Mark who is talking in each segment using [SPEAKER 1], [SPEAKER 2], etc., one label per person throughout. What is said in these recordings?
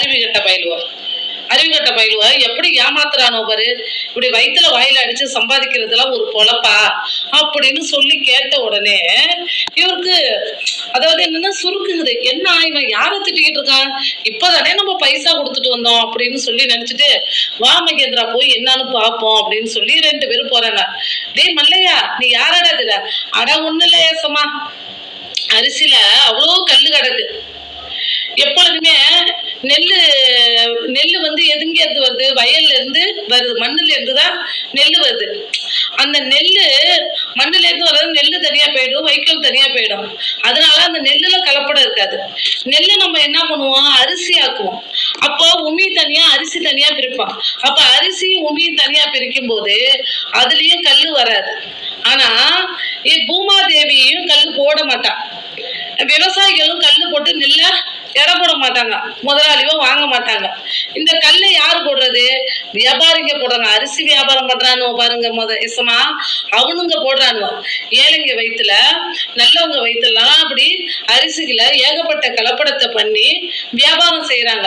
[SPEAKER 1] அருவிகட்ட கட்ட பயிலுவார் அறிவு கட்ட எப்படி ஏமாத்துறானோ பாரு. இப்படி வயிற்றுல வாயில அடிச்சு சம்பாதிக்கிறதுலாம் ஒரு பொழப்பா? அப்படின்னு சொல்லி கேட்ட உடனே இவருக்கு அதாவது என்னன்னா சுருக்குங்குது. என்ன இவன் யாரை திட்டிக்கிட்டு இருக்கான்? இப்பதானே நம்ம பைசா கொடுத்துட்டு வந்தோம் அப்படின்னு சொல்லி நினைச்சிட்டு வா மகேந்திரா போய் என்னன்னு பார்ப்போம் அப்படின்னு சொல்லி ரெண்டு பேரும் போறாங்க. டேய் மல்லையா நீ யாரடா இதுல அட ஒண்ணு இல்லையா சமா அரிசியில அவ்வளோ கல்லு கிடக்கு. எப்பொழுதுமே நெல் நெல் வந்து எதுங்கேருந்து வருது? வயல்ல இருந்து வருது. மண்ணுல இருந்து தான் நெல் வருது. அந்த நெல் மண்ணுல இருந்து வர்றது நெல் தனியா போயிடும் வைக்கோல் தனியா போயிடும். அதனால அந்த நெல்லுல கலப்படம் இருக்காது. நெல்லை நம்ம என்ன பண்ணுவோம்? அரிசி ஆக்குவோம். அப்போ உமி தனியா அரிசி தனியா பிரிப்போம் அப்ப அரிசி உமியும் தனியா பிரிக்கும் போது அதுலயும் கல் வராது. ஆனா இ- பூமாதேவியும் கல் போட மாட்டான் விவசாயிகளும் கல் போட்டு நெல்லை எடை போட மாட்டாங்க. முதலாளியோ வாங்க மாட்டாங்க. இந்த கல்லை யார் போடுறது? வியாபாரிங்க போடுறாங்க. அரிசி வியாபாரம் பண்றானுவோ பாருங்க முத இசமா அவனுங்க போடுறானுவோ. ஏழைங்க வயிற்றுல நல்லவங்க வயிற்றுலாம் அப்படி அரிசிகளை ஏகப்பட்ட கலப்படத்தை பண்ணி வியாபாரம் செய்யறாங்க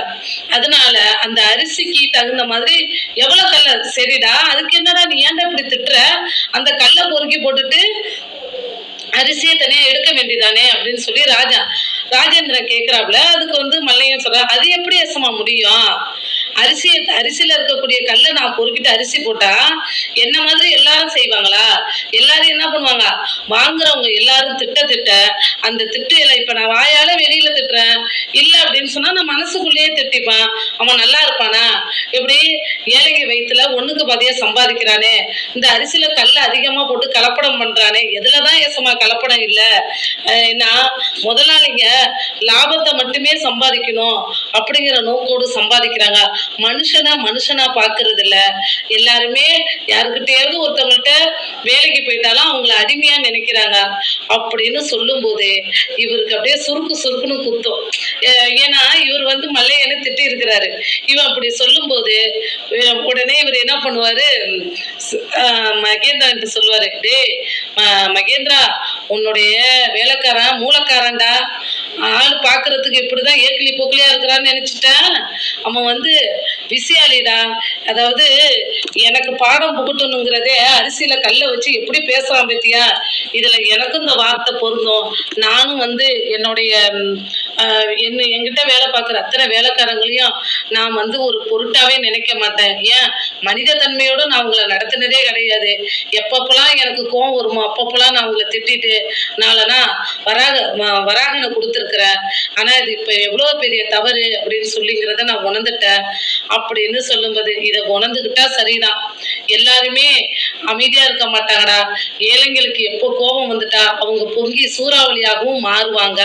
[SPEAKER 1] அதனால அந்த அரிசிக்கு தகுந்த மாதிரி எவ்வளவு கல்ல? சரிடா அதுக்கு என்னடா நீ ஏன்டா இப்படி திட்டுற? அந்த கல்லை பொறுக்கி போட்டுட்டு அரிசியை தனியாக எடுக்க வேண்டியதானே அப்படின்னு சொல்லி ராஜா ராஜேந்திரன் கேட்கிறாப்ல அதுக்கு வந்து மல்லையன் சொல்ற அது எப்படி எசமா முடியும்? அரிசியை அரிசியில இருக்கக்கூடிய கல்லை நான் பொறுக்கிட்டு அரிசி போட்டா என்ன மாதிரி எல்லாரும் செய்வாங்களா? எல்லாரும் என்ன பண்ணுவாங்க? வாங்குறவங்க எல்லாரும் திட்ட திட்ட அந்த திட்டுல இப்ப நான் வாயால வெளியில திட்டுறேன். இல்ல அப்படின்னு சொன்னா நான் மனசுக்குள்ளேயே திட்டிப்பேன். அவன் நல்லா இருப்பானா? எப்படி? ஏழைங்க வயிற்றுல ஒண்ணுக்கு பாதியா சம்பாதிக்கிறானே. இந்த அரிசியில கல் அதிகமா போட்டு கலப்படம் பண்றானே. எதுலதான் ஏசமா கலப்படம் இல்லை? ஏன்னா முதலாளிங்க லாபத்தை மட்டுமே சம்பாதிக்கணும் அப்படிங்கிற நோக்கோடு சம்பாதிக்கிறாங்க. மனுஷனா மனுஷனா பாக்குறது இல்ல எல்லாருமே யாருக்கிட்டையாவது ஒருத்தவங்கள்ட்ட வேலைக்கு போயிட்டாலும் அவங்கள அடிமையா நினைக்கிறாங்க. அப்படின்னு சொல்லும்போது இவருக்கு அப்படியே சுருக்கு சுருக்குன்னு குத்தும். ஏன்னா இவர் வந்து மல்லையனை திட்டி இருக்கிறாரு. இவன் அப்படி சொல்லும்போது போது உடனே இவர் என்ன பண்ணுவாரு? மகேந்திரன் சொல்லுவாரு டே மகேந்திரா உன்னுடைய வேலைக்காரன் மூலக்காரன்டா ஆள் பார்க்கறதுக்கு இப்படிதான் ஏக்கிலி பொக்கிலியா இருக்கிறான்னு நினைச்சிட்டேன். அவன் வந்து விசியாளிடா அதாவது எனக்கு பாடம் புகட்டணுங்கிறதே அரிசியில கல்லை வச்சு எப்படி பேசுறான் பத்தியா? இதுல எனக்கும் இந்த வார்த்தை பொருந்தும். நானும் வந்து என்னுடைய என்ன என்கிட்ட வேலை பார்க்குற அத்தனை வேலைக்காரங்களையும் நான் வந்து ஒரு பொருட்டாவே நினைக்க மாட்டேன். ஏன்? மனித தன்மையோட நான் உங்களை நடத்தினதே கிடையாது. எப்பப்பெல்லாம் எனக்கு கோவம் வருமோ அப்பப்பெல்லாம் நான் உங்களை திட்டிட்டு நாளனா வராக வராகனை கொடுத்துருக்கேன். இருக்கிறேன் ஆனா இது இப்ப எவ்வளவு பெரிய தவறு அப்படின்னு சொல்லிங்கிறத நான் உணர்ந்துட்டேன். அப்படின்னு சொல்லும்போது இதை உணர்ந்துக்கிட்டா சரிதான். எல்லாருமே அமைதியா இருக்க மாட்டாங்கடா. ஏழைங்களுக்கு எப்போ கோபம் வந்துட்டா அவங்க பொங்கி சூறாவளியாகவும் மாறுவாங்க.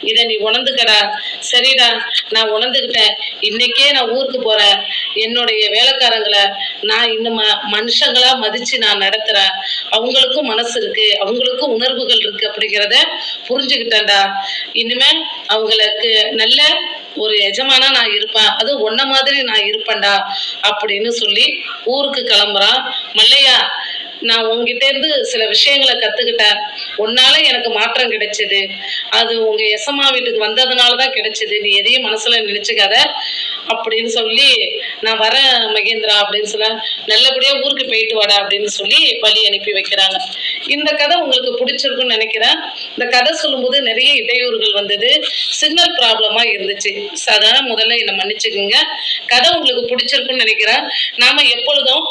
[SPEAKER 1] இதை நீ உணர்ந்துக்கடா. சரிடா நான் உணர்ந்துக்கிட்டேன் இன்னைக்கே நான் ஊருக்கு போறேன். என்னுடைய வேலைக்காரங்களை நான் இன்னும் ம- மனுஷங்களா மதிச்சு நான் நடத்துறேன். அவங்களுக்கும் மனசு இருக்கு அவங்களுக்கும் உணர்வுகள் இருக்கு அப்படிங்கிறத புரிஞ்சுக்கிட்டேன்டா. இனிமே அவங்களுக்கு நல்ல ஒரு எஜமானா நான் இருப்பேன். அது ஒன்ன மாதிரி நான் இருப்பேன்டா அப்படின்னு சொல்லி ஊருக்கு கிளம்புறான் மல்லையா. நான் உங்ககிட்ட இருந்து சில விஷயங்களை கத்துக்கிட்டேன். உன்னால எனக்கு மாற்றம் கிடைச்சது. அது உங்க எசம்மா வீட்டுக்கு வந்ததுனால தான் கிடைச்சது. நீ எதையும் மனசுல நினைச்சுக்காத அப்படின்னு சொல்லி நான் வரேன் மகேந்திரா அப்படின்னு சொல்ல நல்லபடியா ஊருக்கு போயிட்டு வாடா அப்படின்னு சொல்லி வழி அனுப்பி வைக்கிறாங்க. இந்த கதை உங்களுக்கு பிடிச்சிருக்குன்னு நினைக்கிறேன். இந்த கதை சொல்லும்போது நிறைய இடையூறுகள் வந்தது. சிக்னல் ப்ராப்ளமா இருந்துச்சு. So, அதனால முதல்ல என்னை மன்னிச்சுக்குங்க. கதை உங்களுக்கு பிடிச்சிருக்குன்னு நினைக்கிறேன். நாம எப்பொழுதும்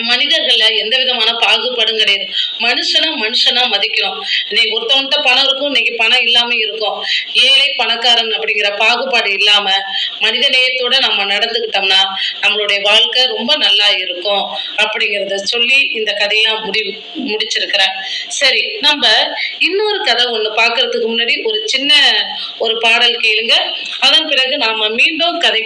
[SPEAKER 1] மனிதர்கள்ல எந்த விதமான பாகுபாடும் கிடையாது. மனுஷனா மனுஷனா மதிக்கிறோம். இன்னைக்கு ஒருத்தவன்கிட்ட பணம் இருக்கும் இன்னைக்கு பணம் இல்லாம இருக்கும். ஏழை பணக்காரன் அப்படிங்கிற பாகுபாடு இல்லாம மனித நேயத்தோட நம்ம நடந்துக்கிட்டோம்னா நம்மளுடைய வாழ்க்கை ரொம்ப நல்லா இருக்கும் அப்படிங்கிறத சொல்லி இந்த கதையை நான் முடிவு முடிச்சிருக்கிறேன். சரி நம்ம இன்னொரு கதை ஒண்ணு பார்க்கறதுக்கு முன்னாடி ஒரு சின்ன ஒரு பாடல் கேளுங்க. அதன் பிறகு நாம மீண்டும் கதை